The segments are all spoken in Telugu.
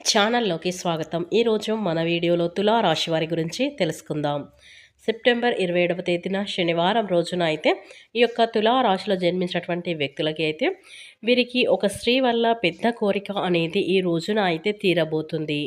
ఛానల్లోకి స్వాగతం. ఈరోజు మన వీడియోలో తులా రాశి వారి గురించి తెలుసుకుందాం. సెప్టెంబర్ ఇరవై ఏడవ తేదీన శనివారం రోజున అయితే ఈ యొక్క తులా రాశిలో జన్మించినటువంటి వ్యక్తులకి అయితే వీరికి ఒక స్త్రీ వల్ల పెద్ద కోరిక అనేది ఈ రోజున అయితే తీరబోతుంది.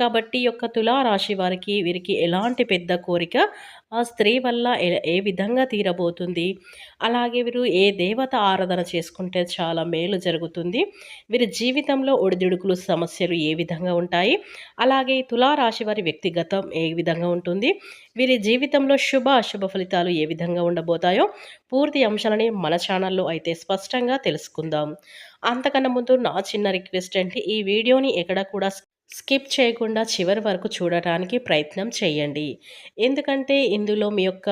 కాబట్టి యొక్క తులారాశి వారికి వీరికి ఎలాంటి పెద్ద కోరిక? ఆ స్త్రీ వల్ల ఏ- ఏ విధంగా తీరబోతుంది? అలాగే వీరు ఏ దేవత ఆరాధన చేసుకుంటే చాలా మేలు జరుగుతుంది. వీరి జీవితంలో ఒడిదుడుకులు సమస్యలు ఏ విధంగా ఉంటాయి? అలాగే తులారాశి రాశి వారి వ్యక్తిగతం ఏ విధంగా ఉంటుంది? వీరి జీవితంలో శుభ అశుభ ఫలితాలు ఏ విధంగా ఉండబోతాయో పూర్తి అంశాలని మన ఛానల్లో అయితే స్పష్టంగా తెలుసుకుందాం. అంతకన్నా ముందు నా చిన్న రిక్వెస్ట్ అంటే ఈ వీడియోని ఎక్కడ కూడా స్కిప్ చేయకుండా చివరి వరకు చూడటానికి ప్రయత్నం చేయండి. ఎందుకంటే ఇందులో మీ యొక్క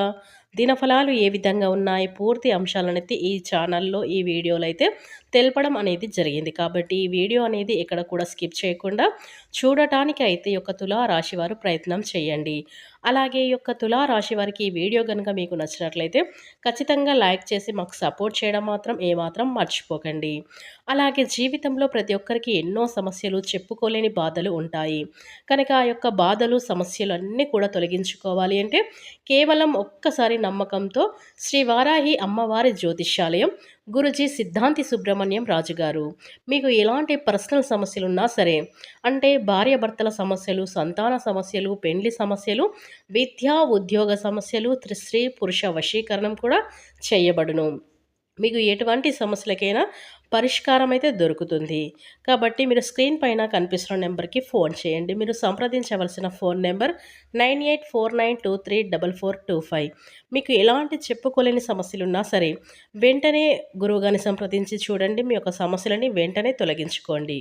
దినఫలాలు ఏ విధంగా ఉన్నాయి? పూర్తి అంశాలనైతే ఈ ఛానల్లో ఈ వీడియోలో అయితే తెలపడం అనేది జరిగింది. కాబట్టి ఈ వీడియో అనేది ఎక్కడ కూడా స్కిప్ చేయకుండా చూడటానికి అయితే ఈ యొక్క తులా రాశి వారు ప్రయత్నం చేయండి. అలాగే ఈ యొక్క తులా రాశి వారికి ఈ వీడియో కనుక మీకు నచ్చినట్లయితే ఖచ్చితంగా లైక్ చేసి మాకు సపోర్ట్ చేయడం మాత్రం ఏమాత్రం మర్చిపోకండి. అలాగే జీవితంలో ప్రతి ఒక్కరికి ఎన్నో సమస్యలు చెప్పుకోలేని బాధలు ఉంటాయి. కనుక ఆ యొక్క బాధలు సమస్యలు అన్నీ కూడా తొలగించుకోవాలి అంటే కేవలం ఒక్కసారి నమ్మకంతో శ్రీ వారాహి అమ్మవారి జ్యోతిష్యాలయం గురుజీ సిద్ధాంతి సుబ్రహ్మణ్యం రాజు గారు మీకు ఎలాంటి పర్సనల్ సమస్యలు ఉన్నా సరే అంటే భార్యాభర్తల సమస్యలు సంతాన సమస్యలు పెండ్లి సమస్యలు విద్యా ఉద్యోగ సమస్యలు త్రి- స్త్రీ పురుష వశీకరణం కూడా చేయబడును. మీకు ఎటువంటి సమస్యలకైనా పరిష్కారం అయితే దొరుకుతుంది. కాబట్టి మీరు స్క్రీన్ పైన కనిపిస్తున్న నెంబర్కి ఫోన్ చేయండి. మీరు సంప్రదించవలసిన phone number nine eight four nine two three double four two five. మీకు ఎలాంటి చెప్పుకోలేని సమస్యలున్నా సరే వెంటనే గురువుగారిని సంప్రదించి చూడండి. మీ యొక్క సమస్యలని వెంటనే తొలగించుకోండి.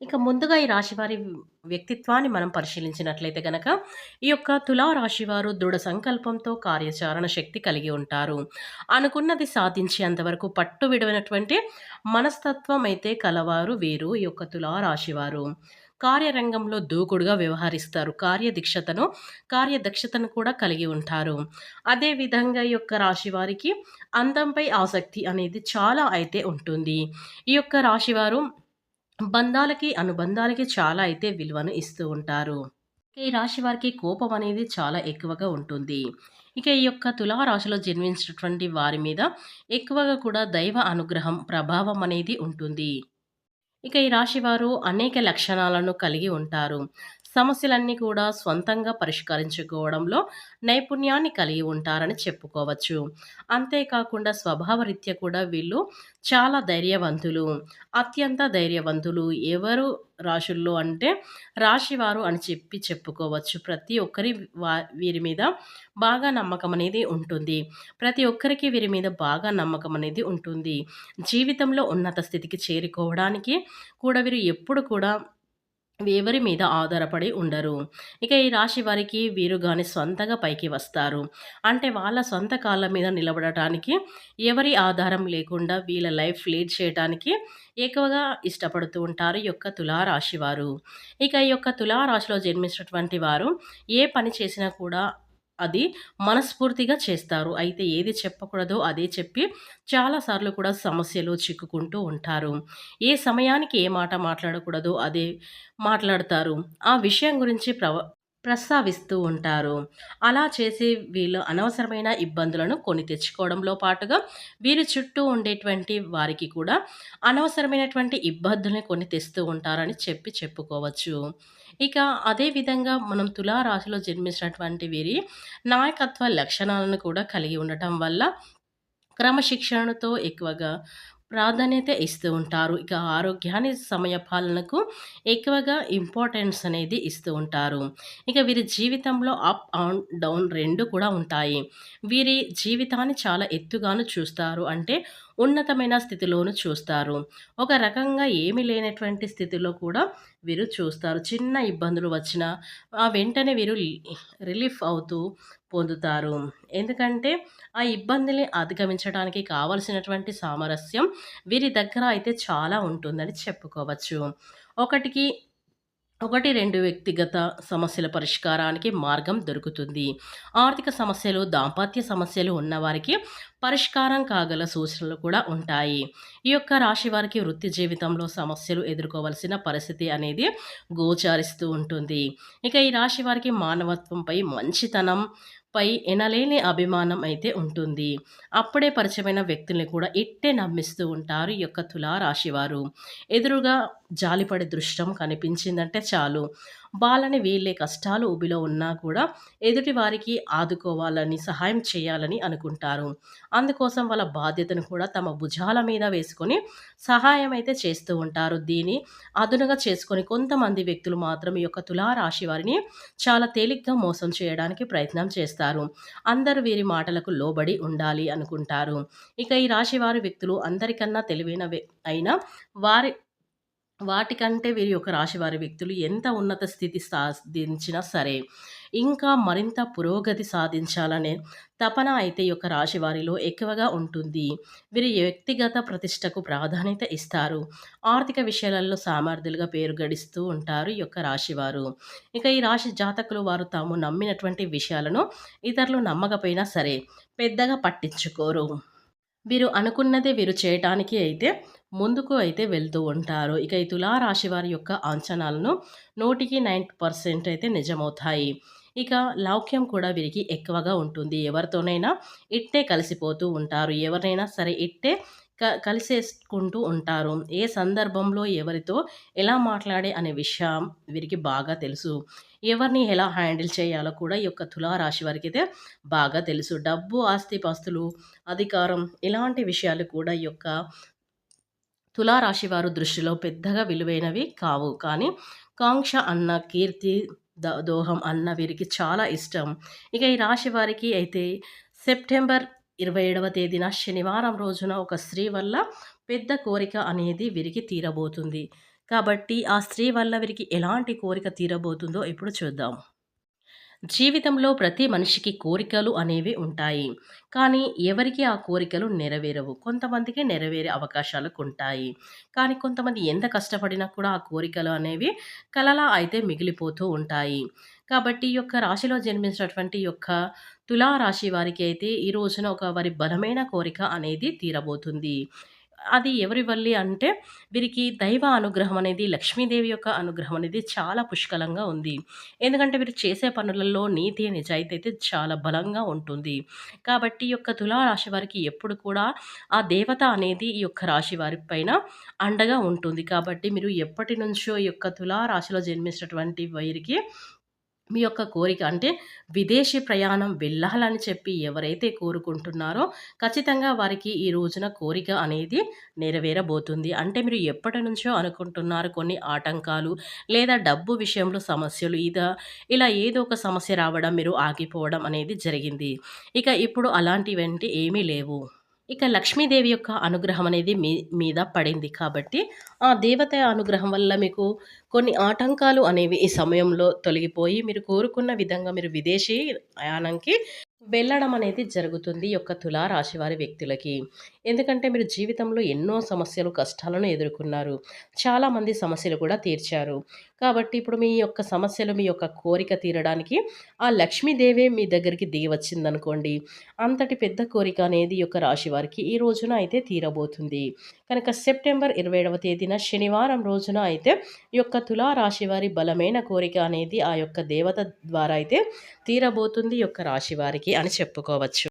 ఇక ముందుగా ఈ రాశి వారి వ్యక్తిత్వాన్ని మనం పరిశీలించినట్లయితే గనక ఈ యొక్క తులా రాశి వారు దృఢ సంకల్పంతో కార్యాచరణ శక్తి కలిగి ఉంటారు. అనుకున్నది సాధించేంతవరకు పట్టు విడవైనటువంటి మనస్తత్వం అయితే కలవారు వీరు ఈ యొక్క తులా రాశివారు. కార్యరంగంలో దూకుడుగా వ్యవహరిస్తారు. కార్యదీక్షతను కార్యదక్షతను కూడా కలిగి ఉంటారు. అదేవిధంగా ఈ యొక్క రాశి వారికి అందంపై ఆసక్తి అనేది చాలా అయితే ఉంటుంది. ఈ యొక్క రాశివారు బంధాలకి అనుబంధాలకి చాలా అయితే విలువను ఇస్తూ ఉంటారు. ఈ రాశి వారికి కోపం అనేది చాలా ఎక్కువగా ఉంటుంది. ఇక ఈ యొక్క తులారాశిలో జన్మించినటువంటి వారి మీద ఎక్కువగా కూడా దైవ అనుగ్రహం ప్రభావం అనేది ఉంటుంది. ఇక ఈ రాశి వారు అనేక లక్షణాలను కలిగి ఉంటారు. సమస్యలన్నీ కూడా స్వంతంగా పరిష్కరించుకోవడంలో నైపుణ్యాన్ని కలిగి ఉంటారని చెప్పుకోవచ్చు. అంతేకాకుండా స్వభావరీత్యా కూడా వీళ్ళు చాలా ధైర్యవంతులు. అత్యంత ధైర్యవంతులు. ఎవరు రాశుల్లో అంటే రాశివారు అని చెప్పి చెప్పుకోవచ్చు. ప్రతి ఒక్కరి వా వీరి మీద బాగా నమ్మకం అనేది ఉంటుంది. ప్రతి ఒక్కరికి వీరి మీద బాగా నమ్మకం అనేది ఉంటుంది. జీవితంలో ఉన్నత స్థితికి చేరుకోవడానికి కూడా వీరు ఎప్పుడు కూడా ఎవరి మీద ఆధారపడి ఉండరు. ఇక ఈ రాశి వారికి వీరు కానీ సొంతగా పైకి వస్తారు. అంటే వాళ్ళ సొంత కాళ్ళ మీద నిలబడటానికి ఎవరి ఆధారం లేకుండా వీళ్ళ లైఫ్ లీడ్ చేయడానికి ఎక్కువగా ఇష్టపడుతూ ఉంటారు ఈ యొక్క తులారాశి వారు. ఇక ఈ యొక్క తులారాశిలో జన్మించినటువంటి వారు ఏ పని చేసినా కూడా అది మనస్ఫూర్తిగా చేస్తారు. అయితే ఏది చెప్పకూడదో అదే చెప్పి చాలాసార్లు కూడా సమస్యలు చిక్కుకుంటూ ఉంటారు. ఏ సమయానికి ఏ మాట మాట్లాడకూడదో అదే మాట్లాడతారు. ఆ విషయం గురించి ప్రవ ప్రస్తావిస్తూ ఉంటారు. అలా చేసి వీళ్ళు అనవసరమైన ఇబ్బందులను కొని తెచ్చుకోవడంలో పాటుగా వీరి చుట్టూ ఉండేటువంటి వారికి కూడా అనవసరమైనటువంటి ఇబ్బందుల్ని కొని తెస్తూ ఉంటారని చెప్పి చెప్పుకోవచ్చు. ఇక అదే విధంగా మనం తులారాశిలో జన్మించినటువంటి వీరి నాయకత్వ లక్షణాలను కూడా కలిగి ఉండటం వల్ల క్రమశిక్షణతో ఎక్కువగా ప్రాధాన్యత ఇస్తూ ఉంటారు. ఇక ఆరోగ్యాన్ని సమయ పాలనకు ఎక్కువగా ఇంపార్టెన్స్ అనేది ఇస్తూ ఉంటారు. ఇక వీరి జీవితంలో అప్ అండ్ డౌన్ రెండు కూడా ఉంటాయి. వీరి జీవితాన్ని చాలా ఎత్తుగాను చూస్తారు. అంటే ఉన్నతమైన స్థితిలోను చూస్తారు. ఒక రకంగా ఏమి లేనటువంటి స్థితిలో కూడా వీరు చూస్తారు. చిన్న ఇబ్బందులు వచ్చినా ఆ వెంటనే వీరు రిలీఫ్ అవుతూ పొందుతారు. ఎందుకంటే ఆ ఇబ్బందిని అధిగమించడానికి కావలసినటువంటి సామరస్యం వీరి దగ్గర అయితే చాలా ఉంటుందని చెప్పుకోవచ్చు. ఒకటికి ఒకటి రెండు వ్యక్తిగత సమస్యల పరిష్కారానికి మార్గం దొరుకుతుంది. ఆర్థిక సమస్యలు దాంపత్య సమస్యలు ఉన్నవారికి పరిష్కారం కాగల సూచనలు కూడా ఉంటాయి. ఈ యొక్క రాశి వారికి వృత్తి జీవితంలో సమస్యలు ఎదుర్కోవలసిన పరిస్థితి అనేది గోచారిస్తూ ఉంటుంది. ఇక ఈ రాశి వారికి మానవత్వంపై మంచితనం పై ఎనలేని అభిమానం అయితే ఉంటుంది. అప్పుడే పరిచయమైన వ్యక్తుల్ని కూడా ఇట్టే నమ్మిస్తూ ఉంటారు ఈ యొక్క తులారాశివారు ఎదురుగా జాలిపడే దృష్టం కనిపించిందంటే చాలు. వాళ్ళని వీళ్ళే కష్టాలు ఉబిలో ఉన్నా కూడా ఎదుటి వారికి ఆదుకోవాలని సహాయం చేయాలని అనుకుంటారు. అందుకోసం వాళ్ళ బాధ్యతను కూడా తమ భుజాల మీద వేసుకొని సహాయం అయితే చేస్తూ ఉంటారు. దీన్ని అదునుగా చేసుకొని కొంతమంది వ్యక్తులు మాత్రం ఈ యొక్క తులారాశి వారిని చాలా తేలిగ్గా మోసం చేయడానికి ప్రయత్నం చేస్తారు. అందరూ వీరి మాటలకు లోబడి ఉండాలి అనుకుంటారు. ఇక ఈ రాశి వారి వ్యక్తులు అందరికన్నా తెలివైన అయినా వారి వాటికంటే వీరి యొక్క రాశివారి వ్యక్తులు ఎంత ఉన్నత స్థితి సాధించినా సరే ఇంకా మరింత పురోగతి సాధించాలనే తపన అయితే ఈ యొక్క రాశి వారిలో ఎక్కువగా ఉంటుంది. వీరి వ్యక్తిగత ప్రతిష్టకు ప్రాధాన్యత ఇస్తారు. ఆర్థిక విషయాలలో సామర్థ్యులుగా పేరు గడిస్తూ ఉంటారు ఈ యొక్క రాశివారు. ఇక ఈ రాశి జాతకులు వారు తాము నమ్మినటువంటి విషయాలను ఇతరులు నమ్మకపోయినా సరే పెద్దగా పట్టించుకోరు. వీరు అనుకున్నదే వీరు చేయటానికి అయితే ముందుకు అయితే వెళ్తూ ఉంటారు. ఇక ఈ తులారాశి వారి యొక్క అంచనాలను నూటికి నైన్ పర్సెంట్ అయితే నిజమవుతాయి. ఇక లౌక్యం కూడా వీరికి ఎక్కువగా ఉంటుంది. ఎవరితోనైనా ఇట్టే కలిసిపోతూ ఉంటారు. ఎవరినైనా సరే ఇట్టే క కలిసేసుకుంటూ ఉంటారు. ఏ సందర్భంలో ఎవరితో ఎలా మాట్లాడే అనే విషయం వీరికి బాగా తెలుసు. ఎవరిని ఎలా హ్యాండిల్ చేయాలో కూడా ఈ యొక్క తులారాశి వారికి అయితే బాగా తెలుసు. డబ్బు ఆస్తి పాస్తులు అధికారం ఇలాంటి విషయాలు కూడా ఈ యొక్క తులారాశి వారు దృష్టిలో పెద్దగా విలువైనవి కావు. కానీ కాంక్ష అన్న కీర్తి దోహం అన్న వీరికి చాలా ఇష్టం. ఇక ఈ రాశి వారికి అయితే సెప్టెంబర్ ఇరవై ఏడవ తేదీన శనివారం రోజున ఒక స్త్రీ వల్ల పెద్ద కోరిక అనేది వీరికి తీరబోతుంది. కాబట్టి ఆ స్త్రీ వల్ల వీరికి ఎలాంటి కోరిక తీరబోతుందో ఇప్పుడు చూద్దాం. జీవితంలో ప్రతి మనిషికి కోరికలు అనేవి ఉంటాయి. కానీ ఎవరికి ఆ కోరికలు నెరవేరవు. కొంతమందికి నెరవేరే అవకాశాలు ఉంటాయి కానీ కొంతమంది ఎంత కష్టపడినా కూడా ఆ కోరికలు అనేవి కలలా అయితే మిగిలిపోతూ ఉంటాయి. కాబట్టి ఈ యొక్క రాశిలో జన్మించినటువంటి యొక్క తులారాశి వారికి అయితే ఈ రోజున ఒక వారి బలమైన కోరిక అనేది తీరబోతుంది. అది ఎవరి వల్లి అంటే వీరికి దైవ అనుగ్రహం అనేది లక్ష్మీదేవి యొక్క అనుగ్రహం అనేది చాలా పుష్కలంగా ఉంది. ఎందుకంటే వీరు చేసే పనులలో నీతి నిజాయితీ అయితే చాలా బలంగా ఉంటుంది. కాబట్టి ఈ యొక్క తులారాశి వారికి ఎప్పుడు కూడా ఆ దేవత అనేది ఈ యొక్క రాశి వారి పైన అండగా ఉంటుంది. కాబట్టి మీరు ఎప్పటి నుంచో ఈ యొక్క తులారాశిలో జన్మించినటువంటి వైరికి మీ యొక్క కోరిక అంటే విదేశీ ప్రయాణం వెళ్ళాలని చెప్పి ఎవరైతే కోరుకుంటున్నారో ఖచ్చితంగా వారికి ఈ రోజున కోరిక అనేది నెరవేరబోతుంది. అంటే మీరు ఎప్పటి నుంచో అనుకుంటున్నారు కొన్ని ఆటంకాలు లేదా డబ్బు విషయంలో సమస్యలు ఇదా ఇలా ఏదో ఒక సమస్య రావడం మీరు ఆగిపోవడం అనేది జరిగింది. ఇక ఇప్పుడు అలాంటివంటి ఏమీ లేవు. ఇక లక్ష్మీదేవి యొక్క అనుగ్రహం అనేది మీ మీద పడింది కాబట్టి ఆ దేవత అనుగ్రహం వల్ల మీకు కొన్ని ఆటంకాలు అనేవి ఈ సమయంలో తొలగిపోయి మీరు కోరుకున్న విధంగా మీరు విదేశీ ప్రయాణంకి వెళ్ళడం అనేది జరుగుతుంది యొక్క తులారాశి వారి వ్యక్తులకి. ఎందుకంటే మీరు జీవితంలో ఎన్నో సమస్యలు కష్టాలను ఎదుర్కొన్నారు. చాలామంది సమస్యలు కూడా తీర్చారు. కాబట్టి ఇప్పుడు మీ యొక్క సమస్యలు మీ యొక్క కోరిక తీరడానికి ఆ లక్ష్మీదేవే మీ దగ్గరికి దిగి వచ్చిందనుకోండి అంతటి పెద్ద కోరిక అనేది యొక్క రాశి వారికి ఈ రోజున అయితే తీరబోతుంది. కనుక సెప్టెంబర్ ఇరవై ఏడవ తేదీన శనివారం రోజున అయితే యొక్క తులారాశి వారి బలమైన కోరిక అనేది ఆ యొక్క దేవత ద్వారా అయితే తీరబోతుంది యొక్క రాశి వారికి అని చెప్పుకోవచ్చు.